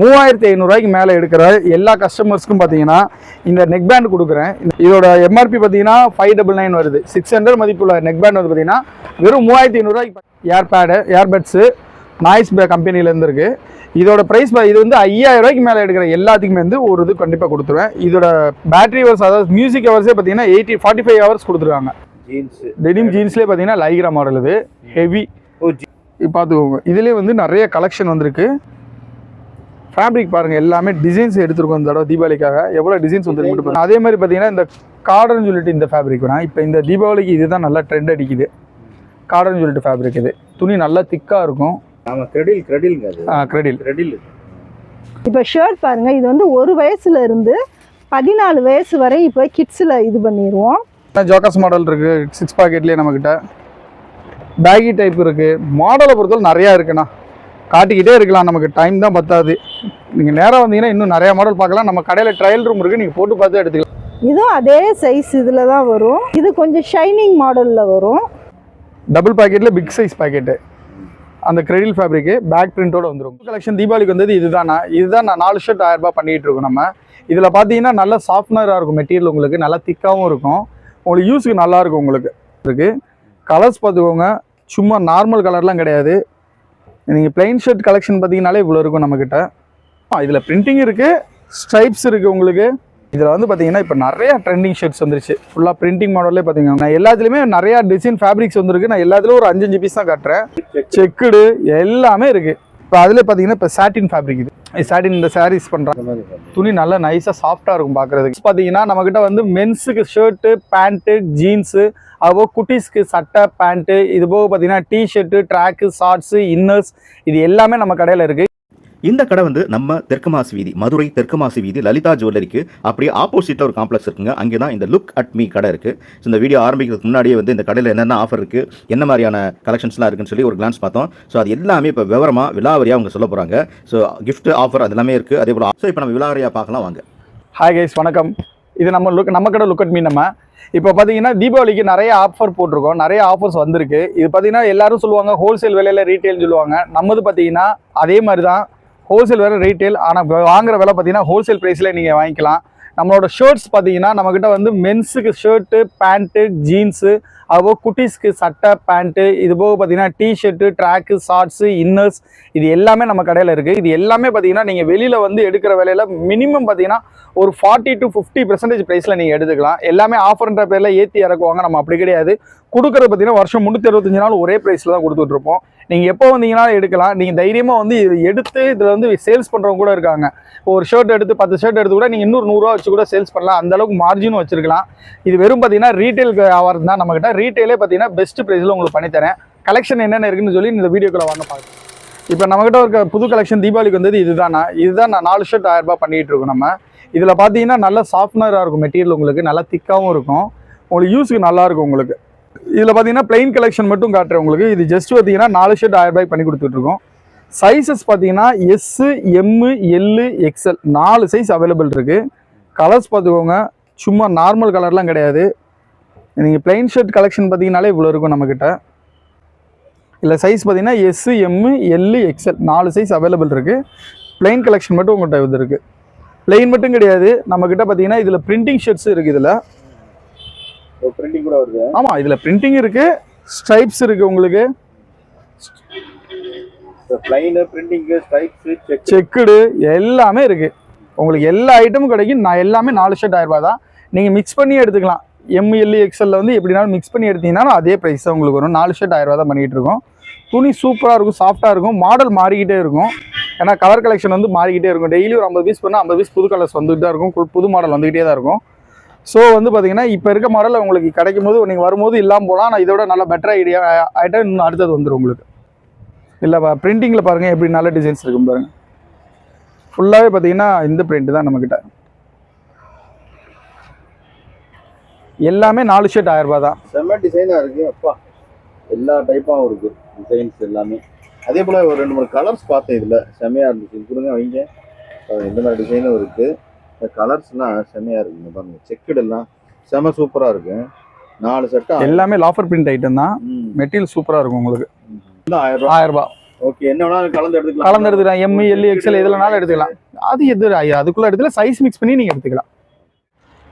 மூவாயிரத்தி ஐநூறுரூவாய்க்கு மேலே எடுக்கிற எல்லா கஸ்டமர்ஸ்க்கும் பார்த்தீங்கன்னா இந்த நெக் பேண்ட் கொடுக்குறேன். இதோட எம்ஆர்பி பார்த்தீங்கன்னா ஃபைவ் டபுள் நைன் வருது. சிக்ஸ் ஹண்ட்ரட் மதிப்புள்ள நெக் பேண்ட் வந்து பார்த்தீங்கன்னா வெறும் மூவாயிரத்தி ஐநூறுரூவாய்க்கு ஏர்பேடு ஏர்பட்ஸு நாய்ஸ் கம்பெனிலேருந்து இருக்குது இதோட ப்ரைஸ் இது வந்து ஐயாயிரம் ரூபாய்க்கு மேலே எடுக்கிற எல்லாத்துக்குமே வந்து ஒரு இது கண்டிப்பாக கொடுத்துருவேன். இதோட பேட்டரி ஹவர்ஸ் அதாவது மியூசிக் ஹவர்ஸே பார்த்தீங்கன்னா எயிட்டி ஃபார்ட்டி ஃபைவ் ஹவர்ஸ் கொடுத்துருக்காங்க. ஜீன்ஸ் டெனிம் ஜீன்ஸ்லேயே பார்த்தீங்கன்னா லைக்ரா மாடல் இது. ஹெவி இப்போ பார்த்துக்கோங்க. இதுலேயே வந்து நிறைய கலெக்ஷன் வந்திருக்கு. ஃபேப்ரிக் பாருங்கள் எல்லாமே டிசைன்ஸ் எடுத்துருக்கோம் இந்த தடவை தீபாவளிக்காக. எவ்வளோ டிசைன்ஸ் வந்துருக்கு மட்டும் பாருங்க. அதே மாதிரி பார்த்தீங்கன்னா இந்த கார்டன் சொல்லிட்டு இந்த ஃபேப்ரிக் வேணாம் இப்போ இந்த தீபாவளிக்கு இதுதான் நல்லா ட்ரெண்ட் அடிக்குது. கார்டன் சொல்லிட்டு ஃபேப்ரிக் இது. துணி நல்லா திக்காக இருக்கும். கிரெடில் கிரெடில்ங்க அது. கிரெடில் கிரெடில் இப்போ ஷர்ட் பாருங்க இது வந்து ஒரு வயசுல இருந்து பதினாலு வயசு வரை இப்போ கிட்ஸில் இது பண்ணிடுவோம் ஜோக்கஸ் மாடல் இருக்குது சிக்ஸ் பாக்கெட்லேயே நம்மக்கிட்ட பேகி டைப் இருக்குது மாடலை பொறுத்தவரை நிறையா இருக்குண்ணா. காட்டிக்கிட்டே இருக்கலாம். நமக்கு டைம் தான் பத்தாது. நீங்கள் நேராக வந்தீங்கன்னா இன்னும் நிறையா மாடல் பார்க்கலாம். நம்ம கடையில் ட்ரையல் ரூம் இருக்குது நீங்கள் போட்டு பார்த்து எடுத்துக்கலாம். இதுவும் அதே சைஸ் இதில் தான் வரும். இது கொஞ்சம் ஷைனிங் மாடலில் வரும். டபுள் பாக்கெட்டில் பிக் சைஸ் பாக்கெட்டு அந்த கிரெடில் ஃபேப்ரிக்கு பேக் பிரிண்டோட வந்துடும் கலெக்ஷன் தீபாவளிக்கு வந்தது இதுதானா? இதுதான் நான் நாலு ஷர்ட் ஆயிரம் ரூபாய் பண்ணிட்டு இருக்கோம் நம்ம. இதில் பார்த்தீங்கன்னா நல்ல சாஃப்ட்னராக இருக்கும் மெட்டீரியல் உங்களுக்கு. நல்லா திக்காகவும் இருக்கும். உங்களுக்கு யூஸுக்கு நல்லா இருக்கும் உங்களுக்கு. இருக்கு. கலர்ஸ் பார்த்துக்கோங்க. சும்மா நார்மல் கலர்லாம் கிடையாது. நீங்கள் பிளைன் ஷர்ட் கலெக்ஷன் பார்த்தீங்கனாலே இவ்வளோ இருக்கும் நம்மக்கிட்ட இதில் பிரிண்டிங் இருக்குது ஸ்ட்ரைப்ஸ் இருக்குது உங்களுக்கு. இதில் வந்து பார்த்தீங்கன்னா இப்போ நிறைய ட்ரெண்டிங் ஷர்ட்ஸ் வந்துருச்சு. ஃபுல்லாக பிரிண்டிங் மாடல்லே பார்த்தீங்கன்னா. நான் எல்லாத்துலேயுமே நிறையா டிசைன் ஃபேப்ரிக்ஸ் வந்திருக்கு. நான் எல்லாத்துலேயும் ஒரு அஞ்சஞ்சு பீஸ் தான் காட்டுறேன். செக்குடு எல்லாமே இருக்கு. இப்போ அதில் பார்த்தீங்கன்னா இப்போ சாட்டின் ஃபேப்ரிக் இது. சாட்டின் இந்த சாரீஸ் பண்ணுறாங்க துணி நல்லா நைஸாக சாஃப்டாக இருக்கும் பார்க்குறதுக்கு பார்த்தீங்கன்னா நம்மக்கிட்ட வந்து மென்ஸுக்கு ஷர்ட்டு பேண்ட்டு ஜீன்ஸு அதுபோக குட்டீஸ்க்கு சட்டை பேண்ட்டு இது போக பார்த்தீங்கன்னா டிஷர்ட்டு ட்ராக்கு ஷார்ட்ஸு இன்னர்ஸ் இது எல்லாமே நம்ம கடையில் இருக்குது இந்த கடை வந்து நம்ம தெற்குமாசி வீதி மதுரை தெற்குமாசி வீதி லலிதா ஜுவல்லரிக்கு அப்படியே ஆப்போசிட்டில் ஒரு காம்ப்ளெக்ஸ் இருக்குங்க. அங்கே தான் இந்த லுக் அட் மீ கடை இருக்குது ஸோ இந்த வீடியோ ஆரம்பிக்கிறதுக்கு முன்னாடியே வந்து இந்த கடையில் என்னென்ன ஆஃபர் இருக்குது என்ன மாதிரியான கலெக்ஷன்ஸ்லாம் இருக்குன்னு சொல்லி ஒரு கிளான்ஸ் பார்த்தோம். ஸோ அது எல்லாமே இப்போ விவரமாக விலாவரியாக அவங்க சொல்ல போகிறாங்க ஸோ கிஃப்ட் ஆஃபர் அது எல்லாமே இருக்குது அதே போல் ஸோ இப்போ நம்ம விலாவரியாக பார்க்கலாம் வாங்க. ஹாய் கைஸ் வணக்கம். இது நம்ம லுக் நம்ம கடை லுக் அட் மீ நம்ம. இப்போ பார்த்தீங்கன்னா தீபாவளிக்கு நிறைய ஆஃபர் போட்டிருக்கோம். நிறைய ஆஃபர்ஸ் வந்திருக்கு. இது பார்த்தீங்கன்னா எல்லாரும் சொல்லுவாங்க ஹோல்சேல் விலையில ரீட்டைல் சொல்லுவாங்க. நம்மது பார்த்தீங்கன்னா அதே மாதிரி தான் ஹோல்சேல் வேறு ரீட்டைல் ஆனால் வாங்குற விலை பார்த்தீங்கன்னா ஹோல்சேல் ப்ரைஸில் நீங்கள் வாங்கிக்கலாம். நம்மளோட ஷர்ட்ஸ் பார்த்தீங்கன்னா நம்மக்கிட்ட வந்து மென்ஸுக்கு ஷர்ட்டு பேண்ட்டு ஜீன்ஸு அதுபோக குட்டீஸ்க்கு சட்டை பேண்ட்டு இது போக பார்த்தீங்கன்னா டிஷர்ட்டு ட்ராக்கு ஷார்ட்ஸு இன்னர்ஸ் இது எல்லாமே நம்ம கடையில் இருக்குது இது எல்லாமே பார்த்தீங்கன்னா நீங்கள் வெளியில் வந்து எடுக்கிற விலையில் மினிமம் பார்த்தீங்கன்னா ஒரு ஃபார்ட்டி டு ஃபிஃப்டி பர்சன்டேஜ் ப்ரைஸில் நீங்கள் எடுத்துக்கலாம். எல்லாமே ஆஃபர்ன்ற பேரில் ஏற்றி இறக்குவாங்க. நம்ம அப்படி கிடையாது. கொடுக்குறது பார்த்தீங்கன்னா வருஷம் முந்நூற்றி அறுபத்தஞ்சு நாள் ஒரே ப்ரைஸில் தான் கொடுத்துட்ருப்போம் நீங்கள் எப்போ வந்தீங்கனாலும் எடுக்கலாம். நீங்கள் தைரியமாக வந்து இது எடுத்து இதில் வந்து சேல்ஸ் பண்ணுறவங்க கூட இருக்காங்க. இப்போ ஒரு ஷர்ட் எடுத்து பத்து ஷர்ட் எடுத்து கூட நீங்கள் இன்னொரு நூறுரூவா வச்சு கூட சேல்ஸ் பண்ணலாம். அந்த அளவுக்கு மார்ஜினும் வச்சிருக்கலாம். இது வெறும் பார்த்தீங்கன்னா ரீட்டைல் வியாபாரம் தான். நம்மகிட்ட ரீட்டைலே பார்த்தீங்கன்னா பெஸ்ட் ப்ரைஸில் உங்களுக்கு பண்ணித்தரேன் கலெக்ஷன் என்னென்ன இருக்குன்னு சொல்லி இந்த வீடியோக்குள்ள வாங்க பார்க்கலாம். இப்போ நம்மகிட்ட இருக்க புது கலெக்ஷன் தீபாவளிக்கு வந்தது இதுதானா. இதுதான் நான் நாலு ஷர்ட் ஆயிரம் ரூபாய் பண்ணிகிட்டு இருக்கோம் நம்ம. இதில் பார்த்தீங்கன்னா நல்ல சாஃப்ட்னராக இருக்கும் மெட்டீரியல் உங்களுக்கு. நல்லா திக்காகவும் இருக்கும். உங்களுக்கு யூஸுக்கு நல்லாயிருக்கும் உங்களுக்கு. இதில் பார்த்தீங்கன்னா ப்ளைன் கலெக்ஷன் மட்டும் காட்டுறேன் உங்களுக்கு. இது ஜஸ்ட் பார்த்தீங்கன்னா நாலு ஷர்ட் ஆயிரம் ரூபாய்க்கு பண்ணி கொடுத்துட்ருக்கோம். சைஸஸ் பார்த்தீங்கன்னா எஸ்ஸு எம்மு எல்லு எக்ஸ்எல் நாலு சைஸ் அவைலபிள் இருக்குது கலர்ஸ் பார்த்துக்கோங்க சும்மா நார்மல் கலர்லாம் கிடையாது. நீங்கள் ப்ளைன் ஷர்ட் கலெக்ஷன் பார்த்தீங்கனாலே இவ்வளோ இருக்கும் நம்மக்கிட்ட இல்லை சைஸ் பார்த்தீங்கன்னா எஸ்ஸு எம்மு எல்லு எக்ஸ்எல் நாலு சைஸ் அவைலபிள் இருக்குது ப்ளைன் கலெக்ஷன் மட்டும் உங்கள்கிட்ட இது இருக்குது பிளைன் மட்டும் கிடையாது. நம்மக்கிட்ட பார்த்தீங்கன்னா இதில் பிரிண்டிங் ஷர்ட்ஸும் இருக்குது இதில். பிரிண்டிங் கூட வருது. ஆமாம் இதில் பிரிண்டிங் இருக்குது ஸ்ட்ரைப்ஸ் இருக்குது உங்களுக்கு. Plain printing stripes check checked எல்லாமே இருக்குது உங்களுக்கு எல்லா ஐட்டமும் கிடைக்கும். நான் எல்லாமே நாலு ஷர்ட் ஆயிரம் ரூபாய் தான். நீங்கள் மிக்ஸ் பண்ணி எடுத்துக்கலாம். எம்எல்ஏ எக்ஸ்எல்ல வந்து எப்படினாலும் மிக்ஸ் பண்ணி எடுத்தீங்கன்னாலும் அதே ப்ரைஸ் தான் உங்களுக்கு வரும். நாலு ஷர்ட் ஆயிரம் ரூபாய் தான் பண்ணிகிட்டு இருக்கோம். துணி சூப்பராக இருக்கும் சாஃப்டாக இருக்கும். மாடல் மாறிக்கிட்டே இருக்கும். ஏன்னா கலர் கலெக்ஷன் வந்து மாறிக்கிட்டே இருக்கும். டெய்லி ஒரு ஐம்பது பீஸ் பண்ணால் ஐம்பது பீஸ் புது கலர்ஸ் வந்துகிட்டு தான் இருக்கும். புது மாடல் வந்துக்கிட்டே தான் இருக்கும். ஸோ வந்து பார்த்தீங்கன்னா இப்போ இருக்க மாடல் உங்களுக்கு கிடைக்கும் போது நீங்கள் வரும்போது இல்லாமல் போகலாம் நான் இதோட நல்ல பெட்டர் ஐடியா ஐட்டம் இன்னும் அடுத்தது வந்துடும் உங்களுக்கு. இல்லை பிரிண்டிங்கில் பாருங்கள் எப்படி நல்ல டிசைன்ஸ் இருக்கும் பாருங்கள் ஃபுல்லாகவே பார்த்தீங்கன்னா இந்த பிரிண்ட் தான் நம்மக்கிட்ட எல்லாமே நாலு ஷர்ட் ஆயிரம் ரூபாய் தான். செம்ம டிசைனாக இருக்கு அப்பா. எல்லா டைப்பாகவும் இருக்குது டிசைன்ஸ் எல்லாமே. அதே போல் ஒரு ரெண்டு மூணு கலர்ஸ் பார்த்தேன் இதில். செம்மையாக இருந்துச்சு. கொடுங்க வைங்க. எந்த இந்த மாதிரி டிசைனும் இருக்குது இந்த கலர்ஸ்லாம் செம்மையாக இருக்குங்க பாருங்க. செக்குடு எல்லாம் செம சூப்பராக இருக்கு. நாலு செட்டா எல்லாமே லாஃபர் பிரிண்ட் ஐட்டம் தான். மெட்டீரியல் சூப்பராக இருக்கும் உங்களுக்கு. ஆயிரம் ஆயிரம் ரூபாய் ஓகே என்ன கலந்து எடுத்துக்கலாம். கலந்து எடுத்துக்கலாம். எம் எல் எக்ஸ்எல் எதுலனாலும் எடுத்துக்கலாம். அது எது அதுக்குள்ள இடத்துல சைஸ் மிக்ஸ் பண்ணி நீங்கள் எடுத்துக்கலாம்.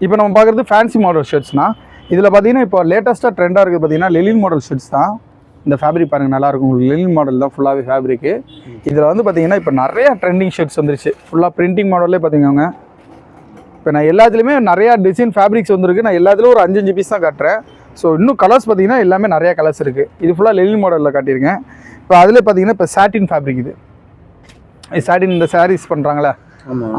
இப்போ நம்ம பார்க்குறது ஃபேன்சி மாடல் ஷர்ட்ஸ்னா இதில் பார்த்தீங்கன்னா இப்போ லேட்டஸ்ட்டாக ட்ரெண்டாக இருக்குது பார்த்தீங்கன்னா லெலின் மாடல் ஷர்ட்ஸ் தான். இந்த ஃபேப்ரிக் பாருங்க நல்லா இருக்கும். உங்களுக்கு லெலின் மாடல் தான் ஃபுல்லாகவே ஃபேப்ரிக்கு இதில் வந்து பார்த்தீங்கன்னா இப்போ நிறைய ட்ரெண்டிங் ஷர்ட்ஸ் வந்துருச்சு. ஃபுல்லாக பிரிண்டிங் மாடல்லே பார்த்தீங்கன்னா இப்போ நான் எல்லாத்துலேயுமே நிறையா டிசைன் ஃபேப்ரிக்ஸ் வந்திருக்கு. நான் எல்லாத்துலேயும் ஒரு அஞ்சஞ்சு பீஸ் தான் காட்டுறேன். ஸோ இன்னும் கலர்ஸ் பார்த்தீங்கன்னா எல்லாமே நிறையா கலர்ஸ் இருக்குது இது ஃபுல்லாக லெலின் மாடலில் காட்டியிருக்கேன். இப்போ அதில் பார்த்தீங்கன்னா இப்போ சாட்டின் ஃபேப்ரிக் இது. சாட்டின் இந்த சாரீஸ் பண்ணுறாங்களே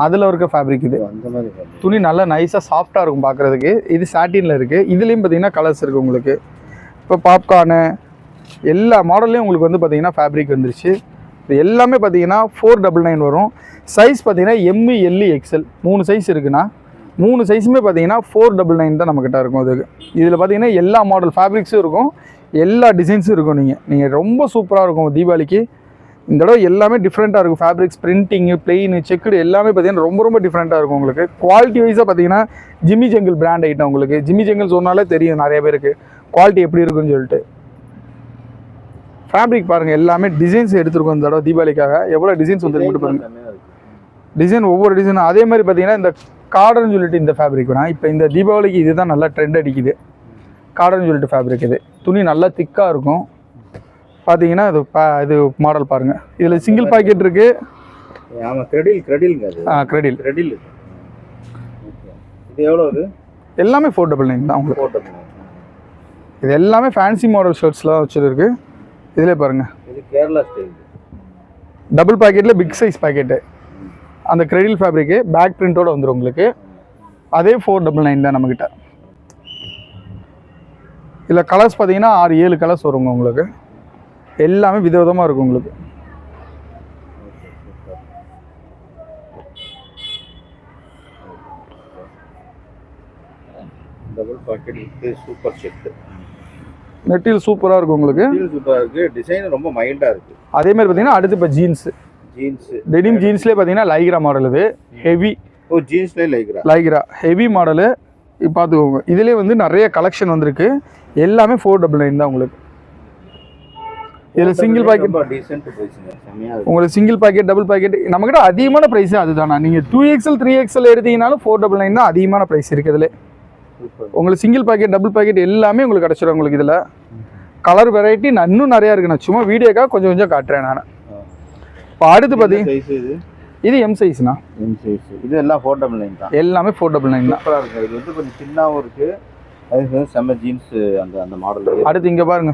அதில் இருக்க ஃபேப்ரிக் இது. அந்த மாதிரி. துணி நல்லா நைஸாக சாஃப்டாக இருக்கும் பார்க்குறதுக்கு இது சாட்டினில் இருக்குது இதுலேயும் பார்த்தீங்கன்னா கலர்ஸ் இருக்குது உங்களுக்கு. இப்போ பாப்கார்னு எல்லா மாடல்லையும் உங்களுக்கு வந்து பார்த்தீங்கன்னா ஃபேப்ரிக் வந்துருச்சு. இது எல்லாமே பார்த்தீங்கன்னா ஃபோர் டபுள் நைன் வரும். சைஸ் பார்த்தீங்கன்னா எம்மு எல்லு எக்ஸல் மூணு சைஸ் இருக்குன்னா மூணு சைஸுமே பார்த்தீங்கன்னா ஃபோர் டபுள் நைன் தான் நம்மக்கிட்ட இருக்கும் அதுக்கு. இதில் பார்த்தீங்கன்னா எல்லா மாடல் ஃபேப்ரிக்ஸும் இருக்கும். எல்லா டிசைன்ஸும் இருக்கும் நீங்கள் நீங்கள் ரொம்ப சூப்பராக இருக்கும் தீபாவளிக்கு. இந்த தடவை எல்லாமே டிஃப்ரெண்ட்டாக இருக்கும். ஃபேப்ரிக்ஸ் பிரிண்டிங்கு பிளெயின் செக்குடு எல்லாமே பார்த்தீங்கன்னா ரொம்ப ரொம்ப டிஃப்ரெண்ட்டாக இருக்கும் உங்களுக்கு. குவாலிட்டி வைஸாக பார்த்தீங்கன்னா ஜிம்மி ஜங்கிள் பிராண்ட் ஐட்டம் உங்களுக்கு. ஜிம்மி ஜங்கிள் சொன்னாலே தெரியும் நிறைய பேருக்கு. குவாலிட்டி எப்படி இருக்குன்னு சொல்லிட்டு. ஃபேப்ரிக் பாருங்கள் எல்லாமே டிசைன்ஸ் எடுத்துருக்கோம் இந்த தடவை தீபாவளிக்காக. எவ்வளோ டிசைன்ஸ் வந்துருக்கு பாருங்கள் டிசைன் ஒவ்வொரு டிசைனும் அதே மாதிரி பார்த்தீங்கன்னா இந்த கார்டர்னு சொல்லிட்டு இந்த ஃபேப்ரிக் வேணா இப்போ இந்த தீபாவளிக்கு இதுதான் நல்லா ட்ரெண்ட் அடிக்குது. கார்டர்னு சொல்லிட்டு ஃபேப்ரிக் இது. துணி நல்லா திக்காக இருக்கும். பார்த்தீங்கன்னா இது பா இது மாடல் பாருங்கள் இதில் சிங்கிள் பாக்கெட் இருக்குது ஆமா கிரெடில் கிரெடில்ங்க அது. கிரெடில் கிரெடில் இது. எவ்வளோ இது எல்லாமே ஃபோர் டபுள் நைன் தான் உங்களுக்கு. போட்டோம் இது எல்லாமே ஃபேன்சி மாடல் ஷர்ட்ஸ்லாம் வச்சுருக்கு. இதிலே பாருங்கள் இது கேரளா ஸ்டைல் டபுள் பாக்கெட்டில் பிக் சைஸ் பாக்கெட்டு அந்த கிரெடில் ஃபேப்ரிக்கு பேக் பிரிண்ட்டோட வந்துடும் உங்களுக்கு. அதே ஃபோர் டபுள் நைன் தான் நம்மக்கிட்ட இதில் கலர்ஸ் பார்த்தீங்கன்னா ஆறு ஏழு கலர்ஸ் வருங்க உங்களுக்கு. எல்லாமே விதவிதமாக இருக்கும் உங்களுக்கு. Double pocket with super set material சூப்பராக இருக்கும் உங்களுக்கு. சூப்பராக இருக்கு. டிசைன் ரொம்ப மைல்டா இருக்கு. அதே மாதிரி பார்த்தீங்கன்னா அடுத்து இப்போ ஜீன்ஸ் ஜீன்ஸ் டெனிம் ஜீன்ஸ்லேயே பார்த்தீங்கன்னா லைக்ரா மாடல் இது. ஹெவி ஓ ஜீன்ஸ்லேயே லைக்ரா லைக்ரா ஹெவி மாடலு பார்த்துக்கோங்க. இதுலேயே வந்து நிறைய கலெக்ஷன் வந்திருக்கு. எல்லாமே ஃபோர் டபுள் நைன் தான் உங்களுக்கு. இதில் சிங்கிள் பாக்கெட் உங்களுக்கு சிங்கிள் பாக்கெட் டபுள் பாக்கெட் நம்மக்கிட்ட அதிகமான ப்ரைஸ் அதுதானா? நீங்கள் டூ எக்ஸல் த்ரீ எக்ஸல் எடுத்தீங்கனாலும் ஃபோர் டபுள் நைன் தான் அதிகமான ப்ரைஸ் இருக்குதுல சூப்பர். உங்களுக்கு சிங்கிள் பாக்கெட் டபுள் பாக்கெட் எல்லாமே உங்களுக்கு கிடச்சிடும் உங்களுக்கு இதில். கலர் வெரைட்டி இன்னும் நிறையா இருக்கு. நான் சும்மா வீடியோக்காக கொஞ்சம் கொஞ்சம் காட்டுறேன் நான். இப்போ அடுத்து பார்த்தீங்க சைஸ் இது? எம் சைஸ்ண்ணா எம் சைஸ் இது எல்லாம் ஃபோர் டபுள் நைன் தான். எல்லாமே ஃபோர் டபுள் நைன் தான் சூப்பரா இருக்கு இது வந்து கொஞ்சம் சின்னவும் இருக்கு. அது செம்ம ஜீன்ஸ் அந்த அந்த மாடல் அடுத்து இங்கே பாருங்க.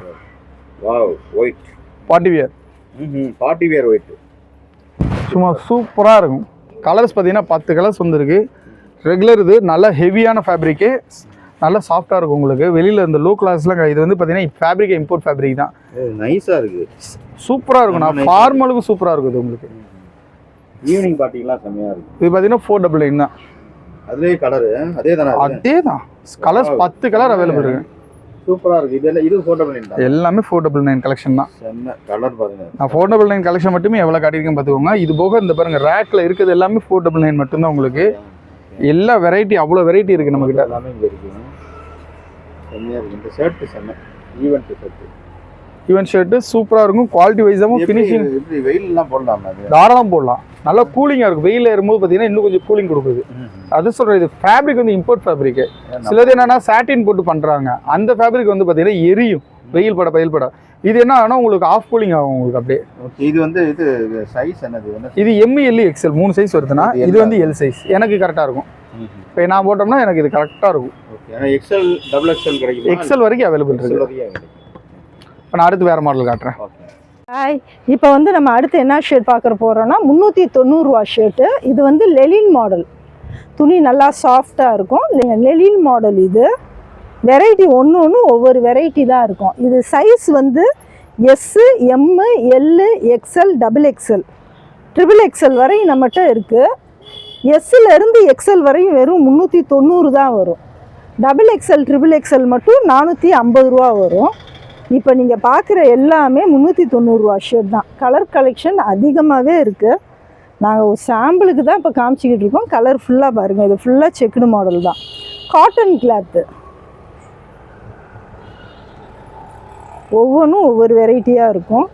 Wow white party wear hmm party wear white சும்மா சூப்பராக இருக்கும். கலர்ஸ் பார்த்தீங்கன்னா பத்து கலர்ஸ் வந்துருக்கு. ரெகுலர் இது நல்ல ஹெவியான ஃபேப்ரிக்கு நல்லா சாஃப்டாக இருக்கும் உங்களுக்கு. வெளியில் இந்த லோ கிளாஸ்லாம் இது வந்து பார்த்தீங்கன்னா ஃபேப்ரிக் இம்போர்ட் ஃபேப்ரிக் தான். நைஸா இருக்கு. சூப்பராக இருக்கும். நான் ரொம்ப nice. ஃபார்மலுக்கு சூப்பராக இருக்குது உங்களுக்கு. ஈவினிங் பார்ட்டிங்கலாம் செம்மையா இருக்கு. இது பார்த்தீங்கன்னா ஃபோர் டபுள் நைன் தான். அதுலயே கலரு அதே தானே அது அதே தான். கலர்ஸ் பத்து கலர் அவைலபிள் இருக்கு. சூப்பரா இருக்கு. இது எல்லாம் இது ஃபோர் டபுள் நைன் தான். எல்லாமே ஃபோர் டபுள் நைன் கலெக்ஷன் தான். செம்ம கலர் பாருங்க. நான் ஃபோர் டபுள் நைன் கலெக்ஷன் மட்டுமே எவ்வளோ காட்டியிருக்கேன் பார்த்துக்கோங்க. இது போக இந்த பாருங்க ரேக்கில் இருக்கிறது எல்லாமே ஃபோர் டபுள் நைன் மட்டும்தான் உங்களுக்கு. எல்லா வெரைட்டி அவ்வளோ வெரைட்டி இருக்குது நம்மக்கிட்ட எல்லாமே இங்க இருக்கு. செம்மையா இருக்கு. இந்த ஷர்ட் செம்ம. ஈவென்ட் ஷர்ட் ஈவன் ஷர்ட்டு சூப்பராக இருக்கும். குவாலிட்டி வைஸாகவும் ஃபினிஷிங் எப்படி வெயில் எல்லாம் போடலாமா தாராளம் போடலாம். நல்லா கூலிங்காக இருக்கும். வெயிலில் ஏறும்போது பார்த்தீங்கன்னா இன்னும் கொஞ்சம் கூலிங் கொடுக்குது. அது சொல்கிறேன் இது ஃபேப்ரிக் வந்து இம்போர்ட் ஃபேப்ரிக்கு சிலது என்னன்னா சாட்டின் போட்டு பண்ணுறாங்க அந்த ஃபேப்ரிக் வந்து பார்த்தீங்கன்னா எரியும். வெயில் பட வெயில் பட. இது என்ன ஆனால் உங்களுக்கு ஆஃப் கூலிங் ஆகும் உங்களுக்கு அப்படியே. இது வந்து இது சைஸ் என்னது? என்ன இது எம்இ எல் எக்ஸ்எல் மூணு சைஸ் வருதுன்னா இது வந்து எல் சைஸ் எனக்கு கரெக்டாக இருக்கும். இப்போ நான் போட்டோம்னா எனக்கு இது கரெக்டாக இருக்கும். ஏன்னா டபுள் கிடைக்குமா? எக்ஸ்எல் வரைக்கும் அவைலபிள் இருக்கு. இப்போ நான் அடுத்து வேறு மாடல் காட்டுறேன். ஹாய் இப்போ வந்து நம்ம அடுத்து என்ன ஷர்ட் பார்க்குற போகிறோன்னா முந்நூற்றி தொண்ணூறுரூவா ஷர்ட்டு இது வந்து லெலின் மாடல் துணி நல்லா சாஃப்டாக இருக்கும். லெ- லெலின் மாடல் இது. வெரைட்டி ஒன்று ஒன்று ஒவ்வொரு வெரைட்டி தான் இருக்கும். இது சைஸ் வந்து S M L XL double XL triple XL வரையும் நம்மகிட்ட இருக்குது எஸ்ஸில் இருந்து எக்ஸ்எல் வரையும் வெறும் முந்நூற்றி தொண்ணூறு தான் வரும். டபுள் எக்ஸ்எல் ட்ரிபிள் எக்ஸ்எல் மட்டும் நானூற்றி ஐம்பது ரூபா வரும். இப்போ நீங்கள் பார்க்குற எல்லாமே முந்நூற்றி தொண்ணூறுரூவா ஷர்ட் தான். கலர் கலெக்ஷன் அதிகமாகவே இருக்குது நாங்கள் ஒரு சாம்பிளுக்கு தான் இப்போ காமிச்சிக்கிட்டு இருக்கோம். கலர் ஃபுல்லாக பாருங்கள் இது ஃபுல்லாக செக்குடு மாடல் தான். காட்டன் கிளாத்து ஒவ்வொன்றும் ஒவ்வொரு வெரைட்டியாக இருக்கும்.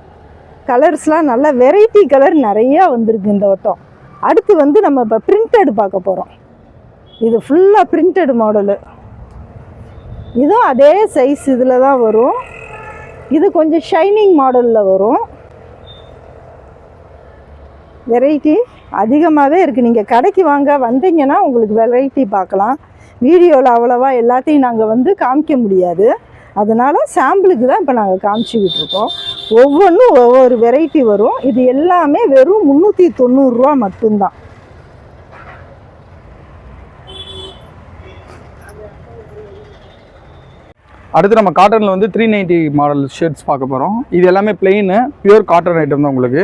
கலர்ஸ்லாம் நல்ல வெரைட்டி கலர் நிறையா வந்திருக்கு இந்த வட்டம். அடுத்து வந்து நம்ம இப்போ பிரிண்டட் பார்க்க போகிறோம் இது ஃபுல்லாக பிரிண்டட் மாடலு இதுவும் அதே சைஸ் இதில் தான் வரும். இது கொஞ்சம் ஷைனிங் மாடலில் வரும். வெரைட்டி அதிகமாகவே இருக்குது நீங்கள் கடைக்கு வாங்க வந்தீங்கன்னா உங்களுக்கு வெரைட்டி பார்க்கலாம். வீடியோவில் அவ்வளோவா எல்லாத்தையும் நாங்கள் வந்து காமிக்க முடியாது. அதனால் சாம்பிளுக்கு தான் இப்போ நாங்கள் காமிச்சிக்கிட்டு இருக்கோம். ஒவ்வொன்றும் ஒவ்வொரு வெரைட்டி வரும். இது எல்லாமே வெறும் முந்நூற்றி தொண்ணூறுரூவா மட்டும்தான். அடுத்து நம்ம காட்டனில் வந்து த்ரீ நைன்ட்டி மாடல் ஷர்ட்ஸ் பார்க்க போகிறோம் இது எல்லாமே பிளெயின் பியூர் காட்டன் ஐட்டம் தான் உங்களுக்கு.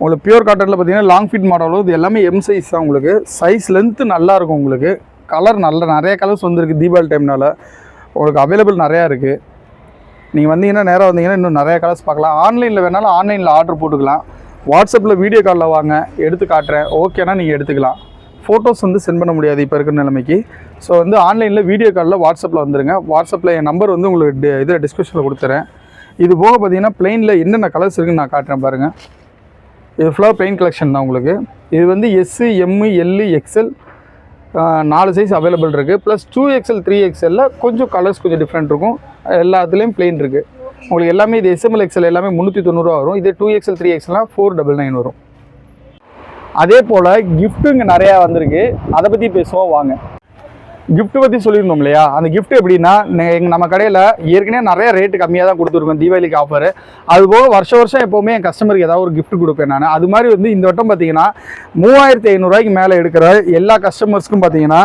உங்களுக்கு பியூர் காட்டனில் பார்த்தீங்கன்னா லாங் ஃபிட் மாடலும் இது எல்லாமே எம் சைஸ் தான் உங்களுக்கு. சைஸ் லென்த்து நல்லாயிருக்கும் உங்களுக்கு. கலர் நல்ல நிறைய கலர்ஸ் வந்துருக்கு தீபாவளி டைம்னால் உங்களுக்கு அவைலபிள் நிறையா இருக்குது நீங்கள் வந்தீங்கன்னா நேராக வந்தீங்கன்னா இன்னும் நிறைய கலர்ஸ் பார்க்கலாம். ஆன்லைனில் வேணாலும் ஆன்லைனில் ஆர்டர் போட்டுக்கலாம். வாட்ஸ்அப்பில் வீடியோ காலில் வாங்க. எடுத்து காட்டுறேன். ஓகேனா நீங்கள் எடுத்துக்கலாம். ஃபோட்டோஸ் வந்து சென்ட் பண்ண முடியாது இப்போ இருக்கிற நிலைமைக்கு. ஸோ வந்து ஆன்லைனில் வீடியோ காலில் வாட்ஸ்அப்பில் வந்துருங்க. வாட்ஸ்அப்பில் என் நம்பர் வந்து உங்களுக்கு டி இதில் டிஸ்கிரிப்ஷனில் கொடுத்துறேன். இது போக பார்த்தீங்கன்னா பிளெயினில் என்னென்ன கலர்ஸ் இருக்குன்னு நான் காட்டுறேன் பாருங்கள் இது ஃபுல்லாக பிளெயின் கலெக்ஷன் தான் உங்களுக்கு. இது வந்து எஸ்ஸு எம்மு எல்லு எக்ஸ்எல் நாலு சைஸ் அவைலபிள் இருக்குது ப்ளஸ் டூ எக்ஸ்எல் த்ரீ எக்ஸ்எல்லில் கொஞ்சம் கலர்ஸ் கொஞ்சம் டிஃப்ரெண்ட் இருக்கும். எல்லாத்துலேயும் பிளெயின் இருக்குது உங்களுக்கு எல்லாமே இது எஸ்எம்எல் எக்ஸ்எல் எல்லாமே முந்நூற்றி தொண்ணூறுவா வரும். இதே டூ எக்ஸ்எல் த்ரீ எக்ஸ்எல்லாம் ஃபோர் டபுள் நைன் வரும். அதே போல் கிஃப்ட்டுங்க நிறையா வந்திருக்கு. அதை பற்றி பேசுவோம் வாங்க. கிஃப்ட் பற்றி சொல்லியிருந்தோம் இல்லையா? அந்த கிஃப்ட் எப்படின்னா எங்கள் நம்ம கடையில் ஏற்கனவே நிறைய ரேட்டு கம்மியாக தான் கொடுத்துருக்கோம் தீபாவளிக்கு ஆஃபர் அதுபோக வருஷ வருஷம் எப்போவுமே என் கஸ்டமருக்கு ஏதாவது ஒரு கிஃப்ட் கொடுப்பேன் நான். அது மாதிரி வந்து இந்த வட்டம் பார்த்தீங்கன்னா மூவாயிரத்தி ஐநூறுரூவாய்க்கு மேலே எடுக்கிற எல்லா கஸ்டமர்ஸ்க்கும் பார்த்தீங்கன்னா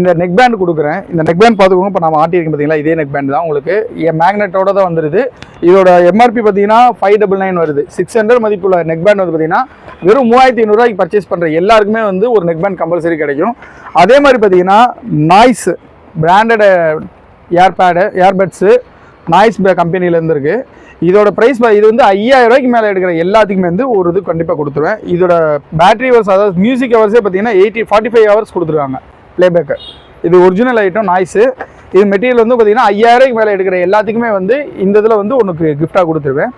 இந்த நெக் பேண்ட் கொடுக்குறேன். இந்த நெக் பேண்ட் பார்த்துக்கோங்க. இப்போ நான் ஆட்டியிருக்கேன் பார்த்தீங்களா இதே நெக் பேண்ட் தான் உங்களுக்கு. என் மேக்னெட்டோட தான் வந்துருது. இதோட எம்ஆர்பி பார்த்தீங்கன்னா ஃபைவ் டபுள் நைன் வருது. சிக்ஸ் ஹண்ட்ரட் மதிப்புள்ள நெக் பேண்ட் வந்து பார்த்தீங்கன்னா வெறும் மூவாயிரத்தி ஐநூறுரூவாய்க்கு பர்ச்சேஸ் பண்ணுற எல்லாருக்குமே வந்து ஒரு நெக் பேண்ட் கம்பல்சரி கிடைக்கும். அதே மாதிரி பார்த்தீங்கன்னா Noise branded airpod earbuds Noise கம்பெனிலேருந்து இருக்குது இதோட ப்ரைஸ் இது வந்து ஐயாயிரம் ரூபாய்க்கு மேலே எடுக்கிற எல்லாத்துக்குமே வந்து ஒரு இது கண்டிப்பாக கொடுத்துருவேன். இதோட பேட்டரி ஹவர்ஸ் அதாவது மியூசிக் ஹவர்ஸே பார்த்தீங்கன்னா எயிட்டி ஃபார்ட்டி ஃபைவ் ஹவர்ஸ் கொடுத்துருக்காங்க. ப்ளேபேக்கு இது ஒரிஜினல் ஐட்டம் நாய்ஸு இது மெட்டீரியல் வந்து பார்த்தீங்கன்னா ஐயாயிரம் ரூபாய்க்கு மேலே எடுக்கிற எல்லாத்துக்குமே வந்து இந்த இதில் வந்து உனக்கு கிஃப்டாக கொடுத்துருவேன்.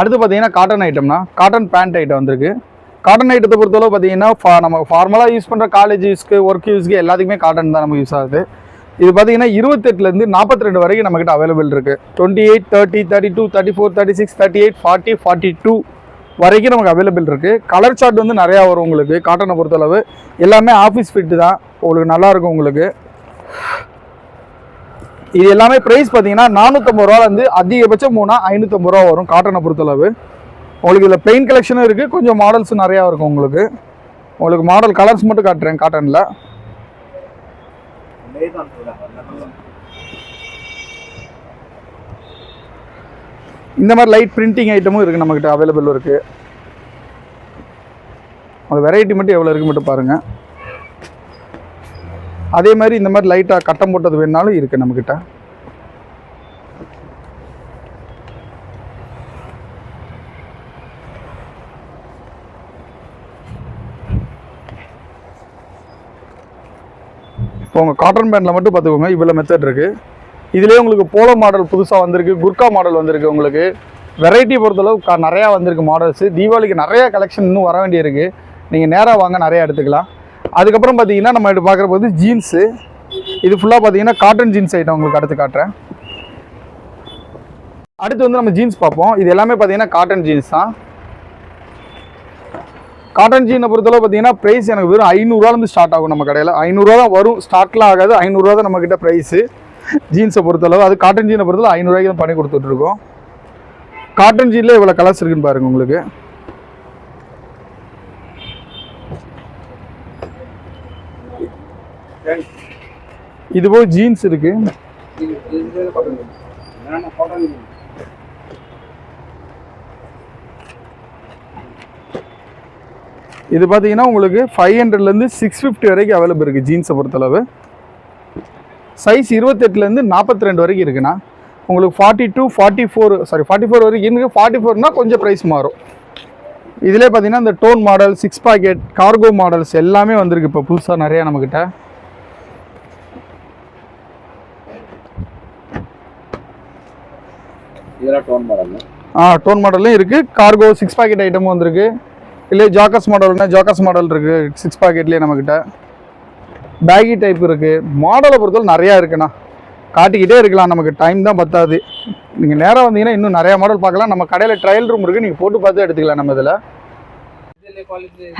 அடுத்து பார்த்தீங்கன்னா காட்டன் ஐட்டம்னா காட்டன் பேண்ட் ஐட்டம் வந்திருக்கு. காட்டன் ஐட்டத்தை பொறுத்தளவு பார்த்தீங்கன்னா ஃபா- நம்ம ஃபார்மலாக யூஸ் பண்ணுற காலேஜ் யூஸ்க்கு ஒர்க் யூஸ்க்கு எல்லாத்துக்குமே காட்டன் தான் நமக்கு யூஸ் ஆகுது. இது பார்த்தீங்கன்னா இருபத்தெட்டுலேருந்து நாற்பத்தி ரெண்டு வரைக்கும் நம்மக்கிட்ட அவைலபிள் இருக்குது twenty eight thirty thirty two thirty four thirty six thirty eight forty forty two வரைக்கும் நமக்கு அவைலபிள் இருக்குது கலர் சார்ட் வந்து நிறையா வரும் உங்களுக்கு காட்டனை பொறுத்தளவு. எல்லாமே ஆஃபீஸ் ஃபிட்டு தான். உங்களுக்கு நல்லா இருக்கும் உங்களுக்கு. இது எல்லாமே ப்ரைஸ் பார்த்தீங்கன்னா நானூற்றம்பது ரூபாலேருந்து அதிகபட்சம் போனால் ஐநூற்றம்பது ரூபா வரும் காட்டனை பொறுத்தளவு. உங்களுக்கு இதில் பெயின் கலெக்ஷனும் இருக்குது கொஞ்சம் மாடல்ஸும் நிறையா இருக்கும் உங்களுக்கு. உங்களுக்கு மாடல் கலர்ஸ் மட்டும் காட்டுறேன் காட்டனில் இந்த மாதிரி லைட் பிரிண்டிங் ஐட்டமும் இருக்குது நம்மக்கிட்ட அவைலபிள் இருக்குது அது வெரைட்டி மட்டும் எவ்வளோ இருக்கு மட்டும் பாருங்கள் அதே மாதிரி இந்த மாதிரி லைட்டாக கட்டம் போட்டது வேணாலும் இருக்குது நம்மக்கிட்ட இப்போ உங்கள் காட்டன் பேண்டில் மட்டும் பார்த்துக்கோங்க இவ்வளோ மெத்தட் இருக்குது இதுலேயே உங்களுக்கு போலோ மாடல் புதுசாக வந்திருக்கு குர்கா மாடல் வந்திருக்கு உங்களுக்கு. வெரைட்டி பொறுத்தளவு நிறையா வந்திருக்கு மாடல்ஸு தீபாவளிக்கு நிறையா கலெக்ஷன் இன்னும் வர வேண்டியிருக்கு. நீங்கள் நேராக வாங்க நிறையா எடுத்துக்கலாம். அதுக்கப்புறம் பார்த்தீங்கன்னா நம்ம இது பார்க்குற போது ஜீன்ஸு இது ஃபுல்லாக பார்த்தீங்கன்னா காட்டன் ஜீன்ஸ் ஐட்டம் உங்களுக்கு அடுத்து காட்டுறேன். அடுத்து வந்து நம்ம ஜீன்ஸ் பார்ப்போம். இது எல்லாமே பார்த்தீங்கன்னா காட்டன் ஜீன்ஸ் தான். காட்டன் ஜீனை பொறுத்தளவு பார்த்தீங்கன்னா ப்ரைஸ் எனக்கு வெறும் ஐநூறுரூவாலேருந்து ஸ்டார்ட் ஆகும் நம்ம கடையில் ஐநூறுரூவா தான் வரும் ஸ்டார்ட்லாம் ஆகாது ஐநூறுரூவா தான் நம்மக்கிட்ட ப்ரைஸு ஜீன்ஸை பொறுத்தளவு அது காட்டன் ஜீனை பொறுத்தளவு ஐநூறுரூவாய்க்கு தான் பண்ணி கொடுத்துட்ருக்கோம் காட்டன் ஜீனில் இவ்வளோ கலர்ஸ் இருக்குன்னு பாருங்க உங்களுக்கு இது போய் ஜீன்ஸ் இருக்குது இது பார்த்தீங்கன்னா உங்களுக்கு ஃபைவ் ஹண்ட்ரட்லேருந்து சிக்ஸ் ஃபிஃப்டி வரைக்கும் அவைலபிள் இருக்குது ஜீன்ஸை பொறுத்தளவு. சைஸ் இருபத்தெட்டுலேருந்து நாற்பத்தி ரெண்டு வரைக்கும் இருக்குண்ணா. உங்களுக்கு forty two forty four sorry forty four வரைக்கும் இருக்குது ஃபார்ட்டி ஃபோர்னால் கொஞ்சம் ப்ரைஸ் மாறும். இதிலே பார்த்தீங்கன்னா இந்த tone model six pocket cargo models எல்லாமே வந்திருக்கு இப்போ புதுசாக நிறையா நம்மக்கிட்ட இதெல்லாம் டோன் மாடல் ஆ டோன் மாடலும் இருக்குது கார்கோ சிக்ஸ் பாக்கெட் ஐட்டமும் வந்திருக்கு. இல்லை ஜாக்கஸ் மாடல்னா ஜாக்கஸ் மாடல் இருக்குது சிக்ஸ் பாக்கெட்லேயே நம்மக்கிட்ட பேகி டைப் இருக்குது மாடலை பொறுத்தவரை நிறையா இருக்குண்ணா. காட்டிக்கிட்டே இருக்கலாம் நமக்கு டைம் தான் பத்தாது. நீங்கள் நேராக வந்தீங்கன்னா இன்னும் நிறையா மாடல் பார்க்கலாம். நம்ம கடையில் ட்ரையல் ரூம் இருக்குது நீங்கள் போட்டு பார்த்து எடுத்துக்கலாம் நம்ம இதில்.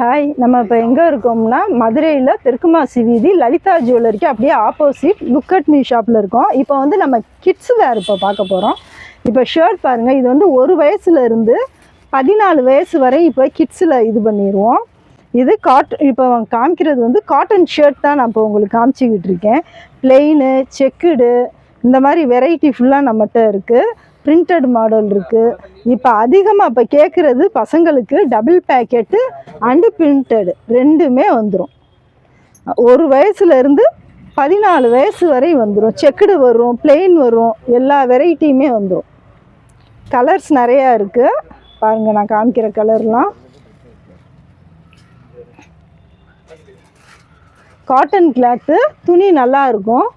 ஹாய் நம்ம இப்போ எங்கே இருக்கோம்னா மதுரையில் தெற்குமாசி வீதி லலிதா ஜுவல்லரிக்கு அப்படியே ஆப்போசிட் லுக் அட் மீ ஷாப்பில் இருக்கோம். இப்போ வந்து நம்ம கிட்ஸ் வேர் இப்போ பார்க்க போகிறோம் இப்போ ஷர்ட் பாருங்கள் இது வந்து ஒரு வயசுலேருந்து பதினாலு வயசு வரை இப்போ கிட்ஸில் இது பண்ணிடுவோம் இது காட் இப்போ காமிக்கிறது வந்து காட்டன் ஷர்ட் தான் நான் இப்போ உங்களுக்கு காமிச்சிக்கிட்டு இருக்கேன். பிளெயினு செக்குடு இந்த மாதிரி வெரைட்டி ஃபுல்லாக நம்மகிட்ட இருக்குது பிரிண்டட் மாடல் இருக்குது இப்போ அதிகமாக இப்போ கேட்குறது பசங்களுக்கு டபுள் பேக்கெட்டு அண்டு பிரிண்டடு ரெண்டுமே வந்துடும் ஒரு வயசுலேருந்து பதினாலு வயசு வரை வந்துடும் செக்குடு வரும் பிளெயின் வரும் எல்லா வெரைட்டியுமே வந்துடும் கலர்ஸ் நிறையா இருக்குது பாருங்கள் நான் காமிக்கிற கலர்லாம். காட்டன் கிளாத்து துணி நல்லா இருக்கும்.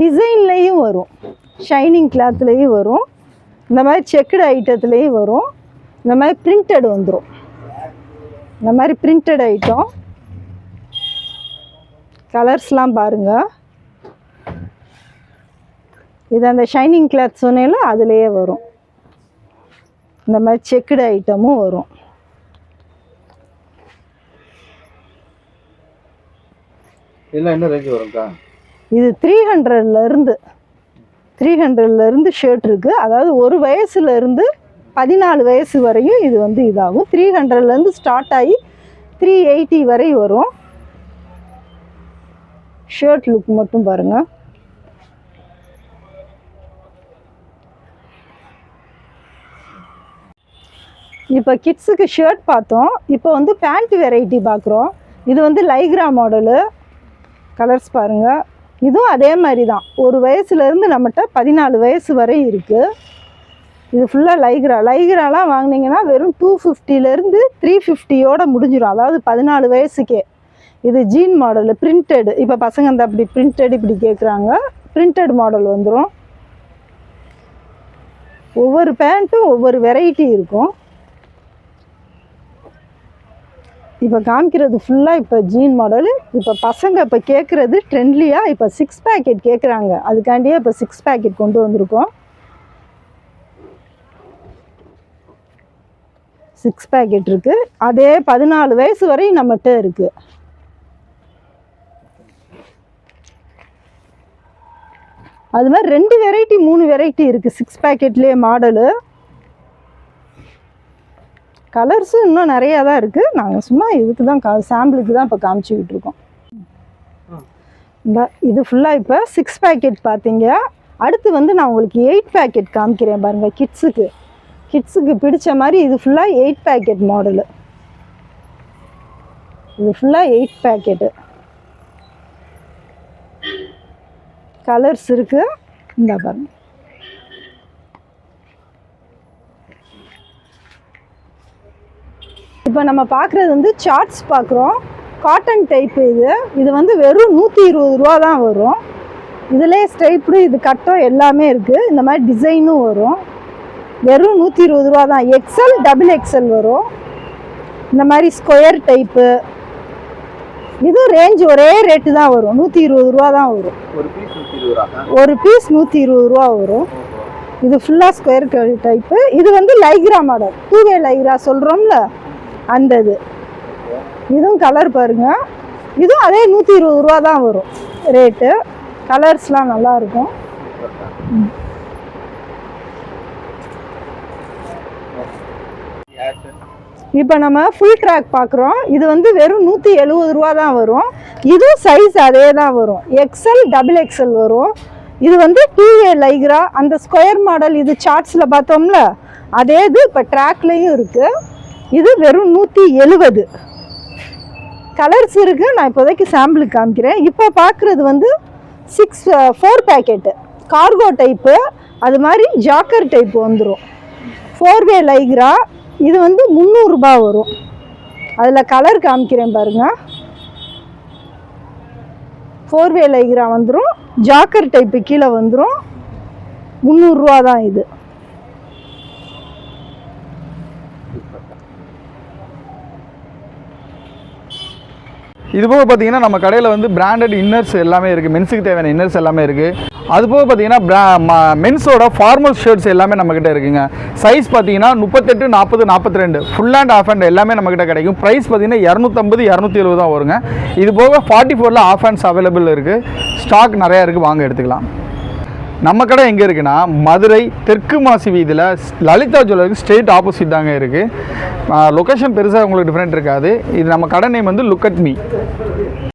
டிசைன்லேயும் வரும். ஷைனிங் கிளாத்லேயும் வரும். இந்த மாதிரி செக்குடு ஐட்டத்துலேயும் வரும். இந்த மாதிரி பிரிண்டட் வந்துடும் இந்த மாதிரி பிரிண்டட் ஐட்டம் கலர்ஸ்லாம் பாருங்கள் இது அந்த ஷைனிங் கிளாத் சொன்னேல அதுலேயே வரும். இந்த மாதிரி செக்குடு ஐட்டமும் வரும். இது த்ரீ ஹண்ட்ரட்லேருந்து த்ரீ ஹண்ட்ரட்லேருந்து ஷர்ட் இருக்குது அதாவது ஒரு வயசுலேருந்து பதினாலு வயசு வரையும் இது வந்து இதாகும். த்ரீ ஹண்ட்ரட்லேருந்து ஸ்டார்ட் ஆகி த்ரீ எயிட்டி வரை வரும். ஷர்ட் லுக் மட்டும் பாருங்கள் இப்போ கிட்ஸுக்கு ஷர்ட் பார்த்தோம். இப்போ வந்து பேண்ட் வெரைட்டி பார்க்குறோம் இது வந்து லைக்ரா மாடலு கலர்ஸ் பாருங்கள் இதுவும் அதே மாதிரி தான் ஒரு வயசுலேருந்து நம்மகிட்ட பதினாலு வயசு வரை இருக்குது இது ஃபுல்லாக லைக்ரா லைக்ராலாம் வாங்கினீங்கன்னா வெறும் டூ ஃபிஃப்டிலேருந்து த்ரீ ஃபிஃப்டியோட முடிஞ்சிடும் அதாவது பதினாலு வயசுக்கே. இது ஜீன் மாடலு பிரிண்டடு இப்போ பசங்க அந்த அப்படி பிரிண்டட் இப்படி கேட்குறாங்க பிரிண்டட் மாடல் வந்துடும் ஒவ்வொரு பேண்ட்டும் ஒவ்வொரு வெரைட்டி இருக்கும். இப்போ காமிக்கிறது ஃபுல்லாக இப்போ ஜீன் மாடல் இப்போ பசங்க இப்போ கேட்குறது ட்ரெண்ட்லியாக இப்போ சிக்ஸ் பேக்கெட் கேட்குறாங்க அதுக்காண்டியே இப்போ சிக்ஸ் பேக்கெட் கொண்டு வந்திருக்கோம். சிக்ஸ் பேக்கெட் இருக்குது அதே பதினாலு வயசு வரையும் நம்மகிட்ட இருக்குது அது மாதிரி ரெண்டு வெரைட்டி மூணு வெரைட்டி இருக்குது சிக்ஸ் பேக்கெட்லேயே மாடலு கலர்ஸும் இன்னும் நிறையா தான் இருக்குது நாங்கள் சும்மா இதுக்கு தான் கா சாம்பிளுக்கு தான் இப்போ காமிச்சிக்கிட்டு இருக்கோம் இந்த இது ஃபுல்லாக இப்போ சிக்ஸ் பேக்கெட் பார்த்தீங்க அடுத்து வந்து நான் உங்களுக்கு எயிட் பேக்கெட் காமிக்கிறேன் பாருங்கள் கிட்ஸுக்கு கிட்ஸுக்கு பிடிச்ச மாதிரி இது ஃபுல்லாக எயிட் பேக்கெட் மாடலு இது ஃபுல்லாக எயிட் பேக்கெட்டு கலர்ஸ் இருக்குது இந்த பாருங்கள் இப்போ நம்ம பார்க்குறது வந்து சார்ட்ஸ் பார்க்குறோம். காட்டன் டைப்பு இது. இது வந்து வெறும் நூற்றி இருபது ரூபா தான் வரும். இதிலே ஸ்டைப்டு இது கட்டம் எல்லாமே இருக்குது இந்த மாதிரி டிசைனும் வரும். வெறும் நூற்றி இருபது ரூபா தான். எக்ஸல் டபுள் எக்ஸல் வரும். இந்த மாதிரி ஸ்கொயர் டைப்பு இது ரேஞ்ச் ஒரே ரேட்டு தான் வரும். நூற்றி இருபது ரூபா தான் வரும். ஒரு பீஸ் நூற்றி இருபது ரூபா ஒரு பீஸ் நூற்றி இருபது ரூபா வரும். இது ஃபுல்லாக ஸ்கொயர் டைப்பு இது வந்து lycra model two way lycra சொல்கிறோம்ல அந்த இது. இதுவும் கலர் பாருங்க. இதுவும் அதே நூற்றி இருபது ரூபா தான் வரும். ரேட்டு கலர்ஸ்லாம் நல்லாயிருக்கும் இப்போ நம்ம ஃபுல் ட்ராக் பார்க்குறோம் இது வந்து வெறும் நூற்றி எழுபது ரூபா தான் வரும். இதுவும் சைஸ் அதே தான் வரும். எக்ஸல் டபுள் எக்ஸல் வரும். இது வந்து டூ ஏ லைக்ரா அந்த ஸ்கொயர் மாடல் இது சார்ட்ஸில் பார்த்தோம்ல? அதே இது இப்போ ட்ராக்லேயும் இருக்குது இது வெறும் நூற்றி எழுபது கலர்ஸ் இருக்குது நான் இப்போதைக்கு சாம்பிளுக்கு காமிக்கிறேன். இப்போ பார்க்குறது வந்து six four pocket cargo type அது மாதிரி ஜாக்கர் டைப் வந்துடும் ஃபோர் வே லைக்ரா இது வந்து முந்நூறுரூபா வரும். அதில் கலர் காமிக்கிறேன் பாருங்க. ஃபோர் வே லைக்ரா வந்துடும் ஜாக்கர் டைப்பு கீழே வந்துடும் முந்நூறுரூவா தான் இது. இது போக பார்த்தீங்கன்னா நம்ம கடையில் வந்து பிராண்டட் இன்னர்ஸ் எல்லாமே இருக்குது மென்ஸுக்கு தேவையான இன்னர்ஸ் எல்லாமே இருக்குது அது போக பார்த்தீங்கன்னா மென்ஸோட ஃபார்மல் ஷர்ட்ஸ் எல்லாமே நம்மக்கிட்ட இருக்குங்க. சைஸ் பார்த்தீங்கன்னா முப்பத்தெட்டு நாற்பது நாற்பத்தி ரெண்டு ஃபுல் அண்ட் ஆஃப் ஹேண்ட் எல்லாமே நம்மக்கிட்ட கிடைக்கும். ப்ரைஸ் பார்த்தீங்கன்னா இரநூத்தம்பது இரநூத்தி எழுபது தான் வருங்க. இது போக ஃபார்ட்டி ஃபோரில் ஆஃப் ஹேண்ட்ஸ் அவைலபிள் இருக்குது ஸ்டாக் நிறையா இருக்குது வாங்க எடுத்துக்கலாம். நம்ம கடை எங்கே இருக்குன்னா மதுரை தெற்கு மாசி வீதியில் லலிதா ஜுவல்லருக்கு ஸ்ட்ரெயிட் ஆப்போசிட் தாங்க இருக்குது லொக்கேஷன் பெருசாக உங்களுக்கு டிஃப்ரெண்ட் இருக்காது. இது நம்ம கடை நேம் வந்து லுக் அட் மீ